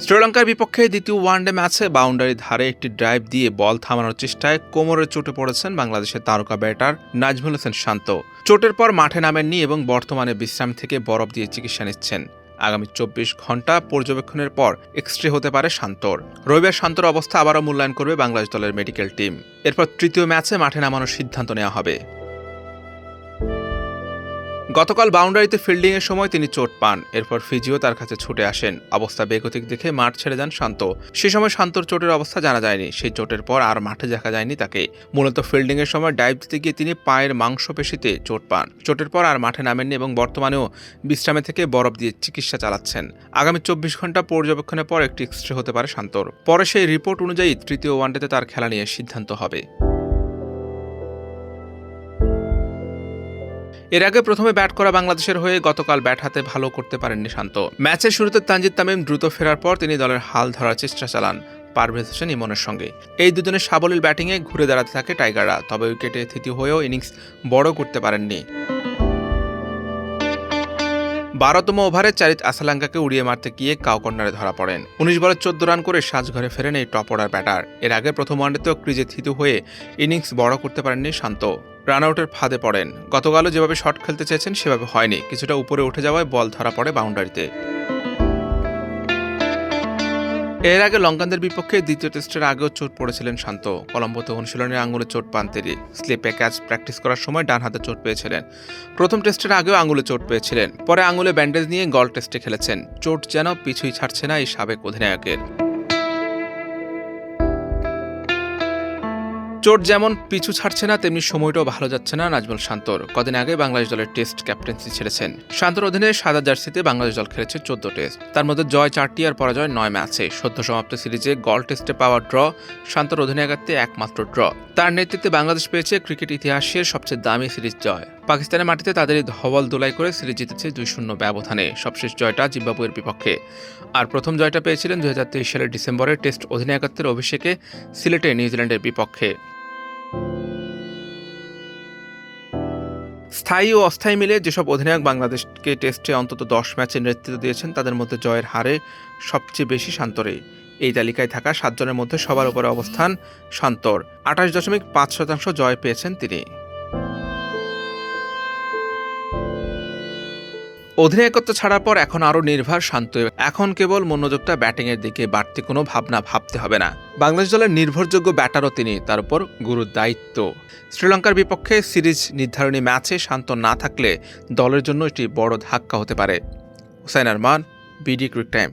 শ্রীলঙ্কার বিপক্ষে দ্বিতীয় ওয়ানডে ম্যাচে বাউন্ডারি ধারে একটি ড্রাইভ দিয়ে বল থামানোর চেষ্টায় কোমরে চোটে পড়েছেন বাংলাদেশের তারকা ব্যাটার নাজমুল হোসেন শান্ত। চোটের পর মাঠে নামেননি এবং বর্তমানে বিশ্রাম থেকে বরফ দিয়ে চিকিৎসা নিচ্ছেন। আগামী চব্বিশ ঘণ্টা পর্যবেক্ষণের পর এক্সরে হতে পারে শান্তর। রবিবার শান্তর অবস্থা আবারও মূল্যায়ন করবে বাংলাদেশ দলের মেডিকেল টিম। এরপর তৃতীয় ম্যাচে মাঠে নামানোর সিদ্ধান্ত নেওয়া হবে। গতকাল বাউন্ডারিতে ফিল্ডিংয়ের সময় তিনি চোট পান। এরপর ফিজিও তার কাছে ছুটে আসেন। অবস্থা বেগতিক দেখে মাঠ ছেড়ে যান শান্ত। সে সময় শান্তর চোটের অবস্থা জানা যায়নি। সেই চোটের পর আর মাঠে দেখা যায়নি তাকে। মূলত ফিল্ডিংয়ের সময় ডাইভ দিতে গিয়ে তিনি পায়ের মাংসপেশিতে চোট পান। চোটের পর আর মাঠে নামেননি এবং বর্তমানেও বিশ্রামে থেকে বরফ দিয়ে চিকিৎসা চালাচ্ছেন। আগামী চব্বিশ ঘণ্টা পর্যবেক্ষণের পর একটি এক্সরে হতে পারে শান্তর। পরে সেই রিপোর্ট অনুযায়ী তৃতীয় ওয়ানডেতে তার খেলা নিয়ে সিদ্ধান্ত হবে। এর আগে প্রথমে ব্যাট করা বাংলাদেশের হয়ে গতকাল ব্যাট হাতে ভালো করতে পারেননি শান্ত। ম্যাচের শুরুতে তানজিদ তামিম দ্রুত ফেরার পর তিনি দলের হাল ধরার চেষ্টা চালান পারভেজ হোসেন ইমনের সঙ্গে। এই দুজনের সাবলীল ব্যাটিংয়ে ঘুরে দাঁড়াতে থাকে টাইগাররা, তবে উইকেটে থিতি হয়েও ইনিংস বড় করতে পারেননি। বারোতম ওভারে চারিত আসালাঙ্কাকে উড়িয়ে মারতে গিয়ে কাউ কর্নারে ধরা পড়েন। উনিশ বলে চোদ্দ রান করে সাজঘরে ফেরেন এই টপ অর্ডার ব্যাটার। এর আগে প্রথম ওয়ানডেতেও ক্রিজে থিতু হয়ে ইনিংস বড় করতে পারেননি শান্ত। রান আউটের ফাঁদে পড়েন। গতকালও যেভাবে শট খেলতে চেয়েছেন, সেভাবে হয়নি। কিছুটা উপরে উঠে যাওয়ায় বল ধরা পড়ে বাউন্ডারিতে। এর আগে লঙ্কানদের বিপক্ষে দ্বিতীয় টেস্টের আগেও চোট পড়েছিলেন শান্ত। কলম্বোতে অনুশীলনের আঙুলে চোট পান তিনি। স্লিপে ক্যাচ প্র্যাকটিস করার সময় ডান হাতে চোট পেয়েছিলেন। প্রথম টেস্টের আগেও আঙুলে চোট পেয়েছিলেন। পরে আঙুলে ব্যান্ডেজ নিয়ে গল টেস্টে খেলেছেন। চোট যেন পিছুই ছাড়ছে না এই সাবেক অধিনায়কের। চোট যেমন পিছু ছাড়ছে না, তেমনি সময়টাও ভালো যাচ্ছে না নাজমুল শান্তর। কদিন আগে বাংলাদেশ দলের টেস্ট ক্যাপ্টেন্সি ছেড়েছেন। শান্তর অধীনে সাদা জার্সিতে বাংলাদেশ দল খেলেছে চোদ্দ টেস্ট। তার মধ্যে জয় চারটি আর পরাজয় নয় ম্যাচে। সদ্য সমাপ্ত সিরিজে গল টেস্টে পাওয়া ড্র, শান্তর অধিনায়কত্বে একমাত্র ড্র। তার নেতৃত্বে বাংলাদেশ পেয়েছে ক্রিকেট ইতিহাসের সবচেয়ে দামি সিরিজ জয়। পাকিস্তানের মাটিতে তাদের ধবল দোলাই করে সিরিজ জিতেছে দুই শূন্য ব্যবধানে। সবশেষ জয়টা জিম্বাবুয়ের বিপক্ষে। আর প্রথম জয়টা পেয়েছিলেন দু হাজার তেইশ সালের ডিসেম্বরে টেস্ট অধিনায়কত্বের অভিষেকে সিলেটে নিউজিল্যান্ডের বিপক্ষে। স্থায়ী ও অস্থায়ী মিলে যেসব অধিনায়ক বাংলাদেশকে টেস্টে অন্তত দশ ম্যাচে নেতৃত্ব দিয়েছেন, তাদের মধ্যে জয়ের হারে সবচেয়ে বেশি শান্তরে। এই তালিকায় থাকা সাতজনের মধ্যে সবার উপরে অবস্থান শান্তর। আঠাশ দশমিক পাঁচ শতাংশ জয় পেয়েছেন তিনি। অধিনায়কত্ব ছাড়ার পর এখন আরও নির্ভর, শান্ত। এখন কেবল মনোযোগটা ব্যাটিংয়ের দিকে বাড়তি কোনো ভাবনা ভাবতে হবে না। বাংলাদেশ দলের নির্ভরযোগ্য ব্যাটারও তিনি, তার উপর গুরুর দায়িত্ব। শ্রীলঙ্কার বিপক্ষে সিরিজ নির্ধারণী ম্যাচে শান্ত না থাকলে দলের জন্য এটি বড় ধাক্কা হতে পারে। Hussain Arman, BD Crictime.